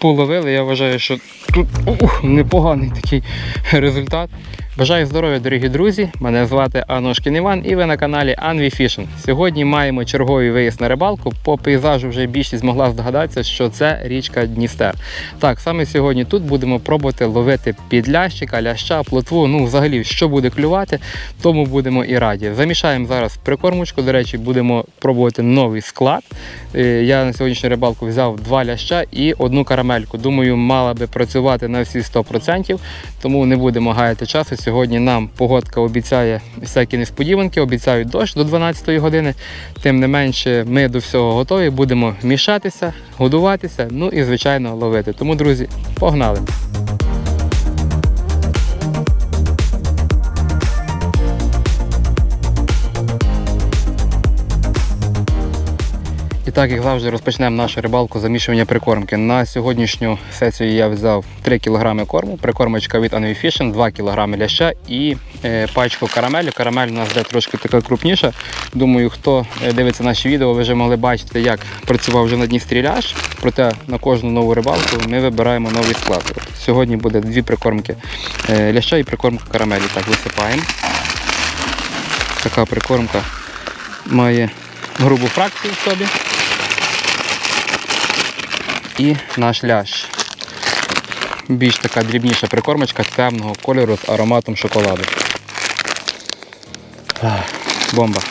половили. Я вважаю, що тут ух, непоганий такий результат. Бажаю здоров'я, дорогі друзі! Мене звати Аношкін Іван і ви на каналі Anvi Fishing. Сьогодні маємо черговий виїзд на рибалку. По пейзажу вже більшість змогла здогадатися, що це річка Дністер. Так, саме сьогодні тут будемо пробувати ловити підлящика, ляща, плотву. Ну, взагалі, що буде клювати, тому будемо і раді. Замішаємо зараз прикормочку. До речі, будемо пробувати новий склад. Е, Я на сьогоднішню рибалку взяв два ляща і одну карамельку. Думаю, мала би працювати на всі 100%, тому не будемо гаяти часу. Сьогодні нам погодка обіцяє всякі несподіванки, обіцяють дощ до 12 години. Тим не менше, ми до всього готові, будемо мішатися, годуватися, ну і звичайно ловити. Тому, друзі, погнали! І так, як завжди, розпочнемо нашу рибалку замішування прикормки. На сьогоднішню сесію я взяв 3 кг корму, прикормочка від Anvi Fishing, 2 кг ляща і е, пачку карамелю. Карамель у нас де трошки така крупніша. Думаю, хто е, дивиться наші відео, ви вже могли бачити, як працював вже на дні стріляш. Проте на кожну нову рибалку ми вибираємо новий склад. От Сьогодні буде дві прикормки е, ляща і прикормка карамелі. Так, висипаємо. Така прикормка має грубу фракцію в собі і наш ляш. Більш така дрібніша прикормочка темного кольору з ароматом шоколаду. Бомба.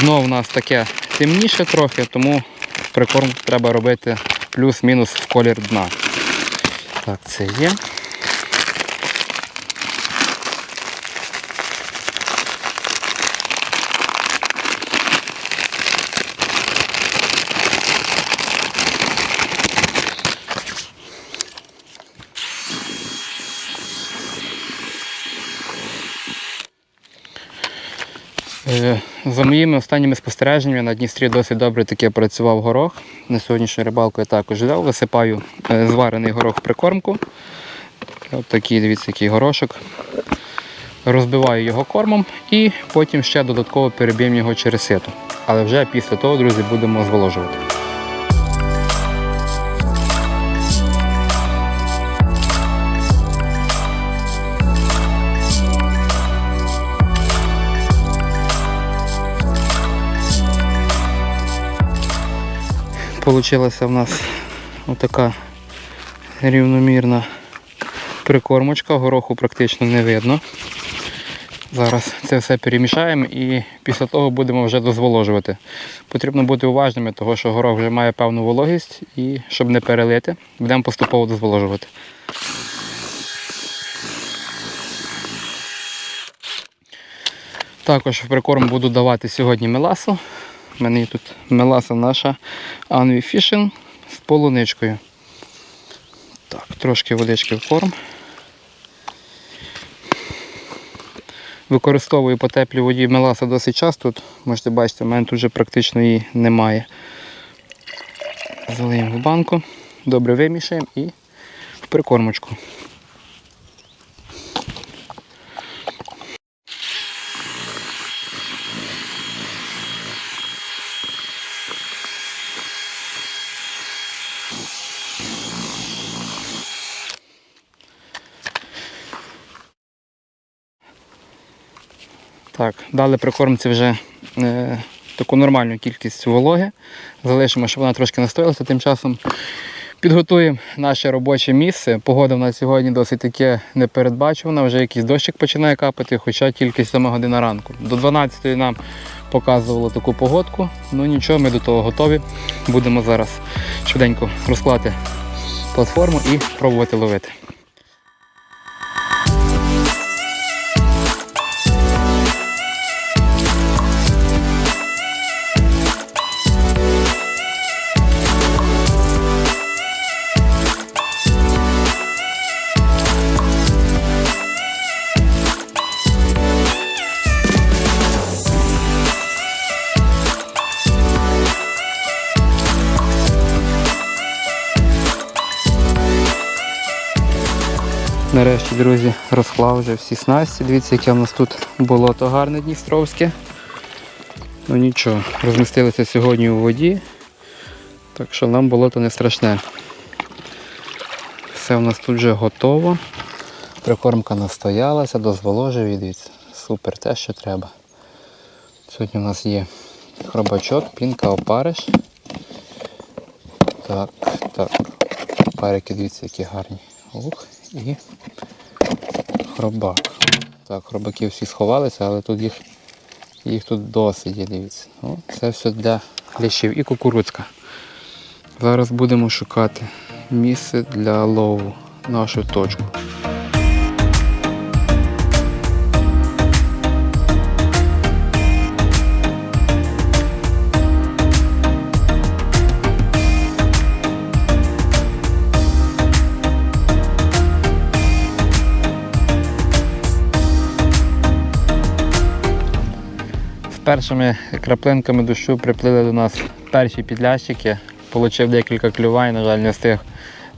Дно в нас таке темніше трохи, тому прикорм треба робити плюс-мінус в колір дна. Так, це є. За моїми останніми спостереженнями на Дністрі досить добре таки працював горох. На сьогоднішню рибалку я також взяв, висипаю е, зварений горох в прикормку. От такий, дивіться, який горошок. Розбиваю його кормом і потім ще додатково переб'ємо його через сито. Але вже після того, друзі, будемо зволожувати. Получилася в нас отака рівномірна прикормочка, гороху практично не видно. Зараз це все перемішаємо і після того будемо вже дозволожувати. Потрібно бути уважними, тому що горох вже має певну вологість і щоб не перелити, будемо поступово дозволожувати. Також в прикорм буду давати сьогодні меласу. У мене тут меласа наша Anvi Fishing з полуничкою. Так, трошки водички в корм. Використовую по теплій воді меласа досить часто. Тут можете бачити, у мене тут вже практично її немає. Залиємо в банку, добре вимішаємо і в прикормочку. Так, дали прикормці вже е, таку нормальну кількість вологи. Залишимо, щоб вона трошки настоялася. Тим часом підготуємо наше робоче місце. Погода в нас сьогодні досить таке непередбачувана, вже якийсь дощик починає капати, хоча тільки 7 година ранку. До 12 нам показувало таку погодку. Ну нічого, ми до того готові. Будемо зараз швиденько розклати платформу і пробувати ловити. Друзі, розклав вже всі снасті. Дивіться, яке в нас тут болото гарне Дністровське. Ну нічого, розмістилися сьогодні у воді. Так що нам болото не страшне. Все у нас тут вже готово. Прикормка настоялася, дозволожив і дивіться. Супер, те, що треба. Сьогодні у нас є хробачок, пінка, опариш. Так, так. Парики, дивіться, які гарні. Ух, і хробак. Так, хробаки всі сховалися, але тут їх, їх тут досить є, дивіться. О, це все для ліщів і кукурудзка. Зараз будемо шукати місце для лову, нашу точку. Першими краплинками дощу приплили до нас перші підлящики. Получив декілька клювань, на жаль, не встиг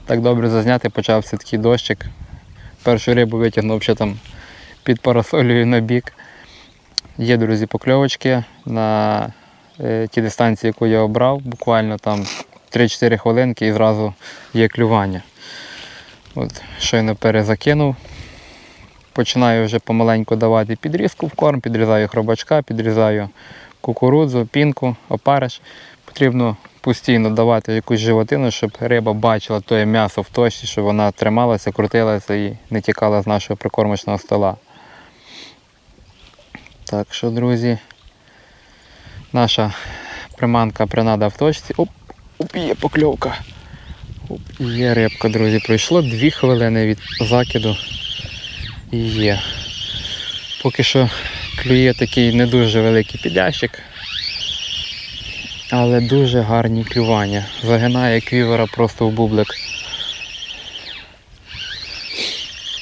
так добре зазняти, почався такий дощик. Першу рибу витягнув ще там під парасолею на бік. Є, друзі, покльовочки на е, ті дистанції, яку я обрав, буквально там 3-4 хвилинки і зразу є клювання. От, щойно перезакинув. Починаю вже помаленьку давати підрізку в корм, підрізаю хробачка, підрізаю кукурудзу, пінку, опариш. Потрібно постійно давати якусь животину, щоб риба бачила тоє м'ясо в точці, щоб вона трималася, крутилася і не тікала з нашого прикормочного стола. Так що, друзі, наша приманка принада в точці. Оп, оп, є покльовка. Оп, є рибка, друзі. Пройшло 2 хвилини від закиду. Є. Поки що клює такий не дуже великий підлящик, але дуже гарні клювання. Загинає квівера просто в бублик.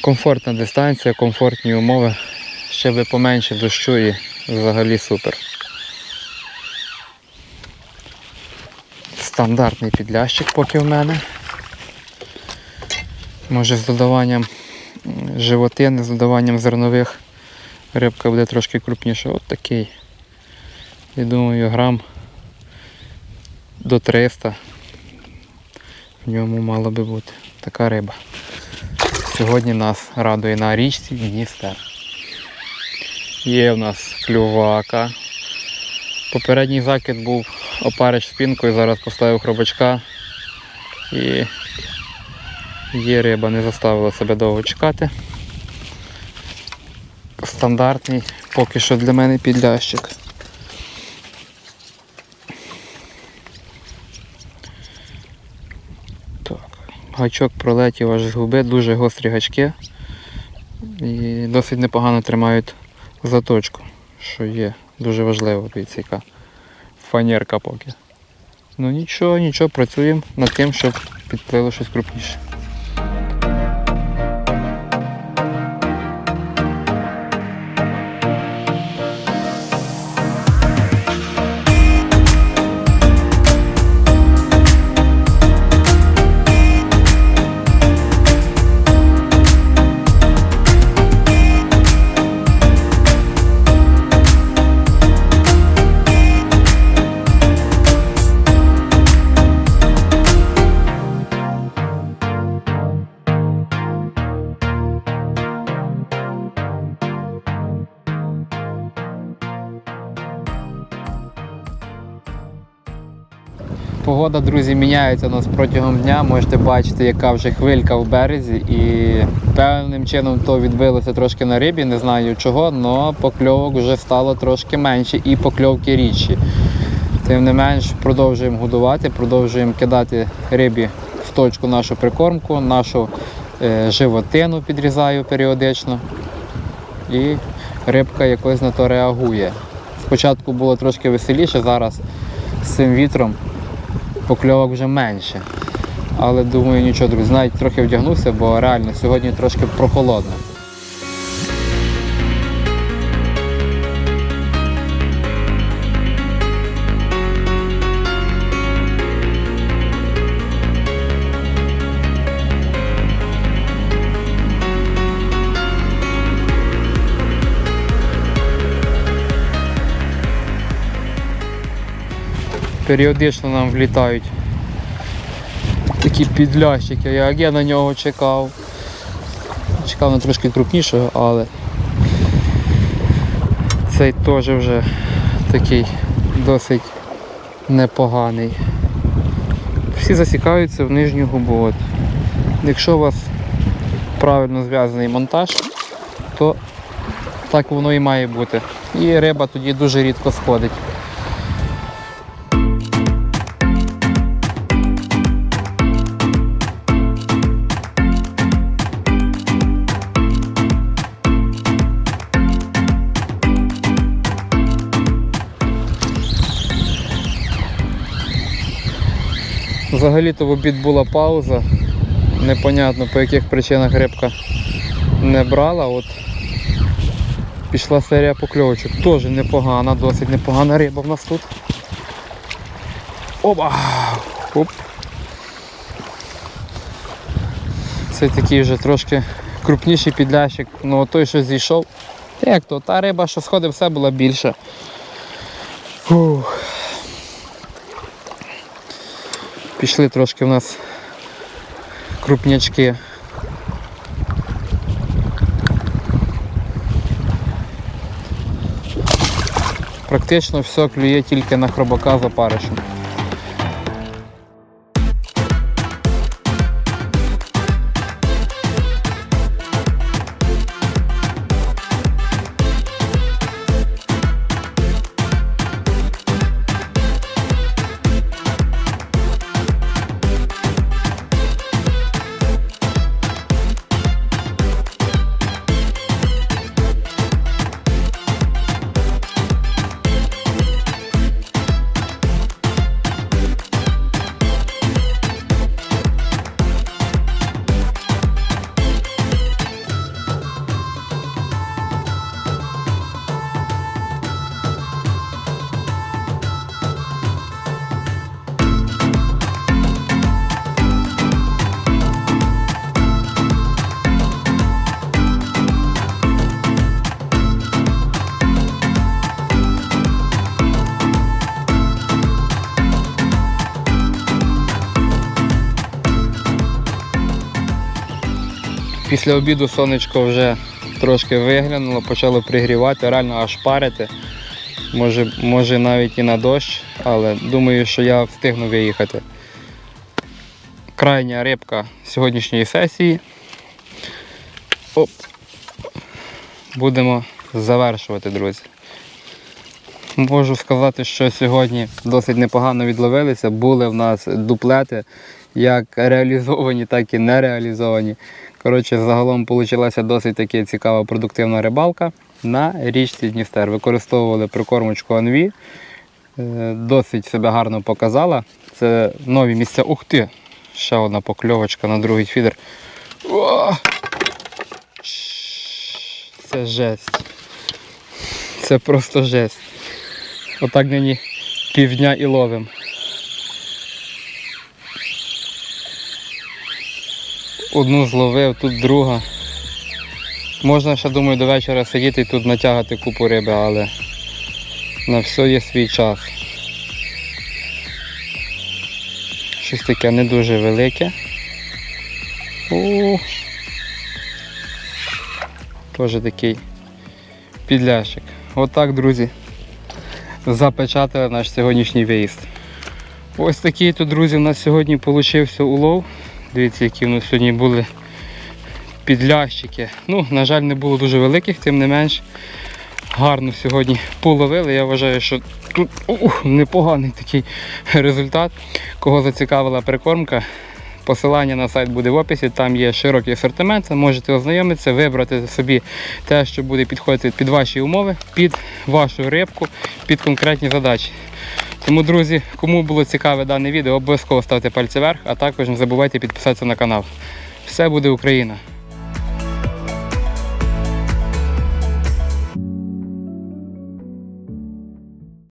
Комфортна дистанція, комфортні умови. Ще би поменше дощу і взагалі супер. Стандартний підлящик поки в мене. Може з додаванням животини, з додаванням зернових рибка буде трошки крупніша. От такий. Я думаю, грам до 300 в ньому мало би бути. Така риба. Сьогодні нас радує на річці Дністер. Є в нас клювака. Попередній закид був опариш спінкою, зараз поставив хробачка і є риба, не заставила себе довго чекати. Стандартний, поки що для мене підлящик. Так, гачок пролетів аж з губи, дуже гострі гачки і досить непогано тримають заточку, що є дуже важливо, дивіться, яка фанерка поки. Ну нічого, нічого, працюємо над тим, щоб підплило щось крупніше. Погода, друзі, міняється у нас протягом дня. Можете бачити, яка вже хвилька в березі. І певним чином то відбилося трошки на рибі, не знаю чого, але покльовок вже стало трошки менше і покльовки рідші. Тим не менш, продовжуємо годувати, продовжуємо кидати рибі в точку нашу прикормку, нашу е, животину підрізаю періодично. І рибка якось на то реагує. Спочатку було трошки веселіше, зараз з цим вітром покльовок вже менше. Але думаю, нічого, друзі, навіть трохи вдягнувся, бо реально сьогодні трошки прохолодно. Періодично нам влітають Такі підлящики, як я на нього чекав. Чекав на трошки крупнішого, але цей теж вже такий досить непоганий. Всі засікаються в нижню губу. От. Якщо у вас правильно зв'язаний монтаж, то так воно і має бути. І риба тоді дуже рідко сходить. Взагалі-то в обід була пауза. Непонятно по яких причинах рибка не брала. От пішла серія покльовочок. Теж непогана, досить непогана риба в нас тут. Оба! Оп. Це такий вже трошки крупніший підлящик. Ну той, що зійшов. Як то, та риба, що сходить, все була більша. Фух. Пішли трошки в нас крупнячки. Практично все клює тільки на хробака за паришем. Після обіду сонечко вже трошки виглянуло, почало пригрівати, реально аж парити. Може, може навіть і на дощ, але думаю, що я встигну виїхати. Крайня рибка сьогоднішньої сесії. Оп. Будемо завершувати, друзі. Можу сказати, що сьогодні досить непогано відловилися. Були в нас дуплети, як реалізовані, так і не реалізовані. Коротше, загалом вийшла досить таки цікава продуктивна рибалка на річці Дністер. Використовували прикормочку Анві. Е, Досить себе гарно показала. Це нові місця. Ух ти! Ще одна покльовочка на другий фідер. О! Це жесть. Це просто жесть. Отак нині півдня і ловим. Одну зловив, тут друга. Можна ще, думаю, до вечора сидіти і тут натягати купу риби, але на все є свій час. Щось таке не дуже велике. Теж такий підлящик. Отак, друзі, запечатали наш сьогоднішній виїзд. Ось такий тут, друзі, у нас сьогодні вийшов улов. Дивіться, які в нас сьогодні були підлящики. Ну, на жаль, не було дуже великих, тим не менш. Гарно сьогодні половили. Я вважаю, що тут ух, непоганий такий результат. Кого зацікавила прикормка, посилання на сайт буде в описі, там є широкий асортимент, можете ознайомитися, вибрати собі те, що буде підходити під ваші умови, під вашу рибку, під конкретні задачі. Тому, друзі, кому було цікаве дане відео, обов'язково ставте пальці вверх, а також не забувайте підписатися на канал. Все буде Україна!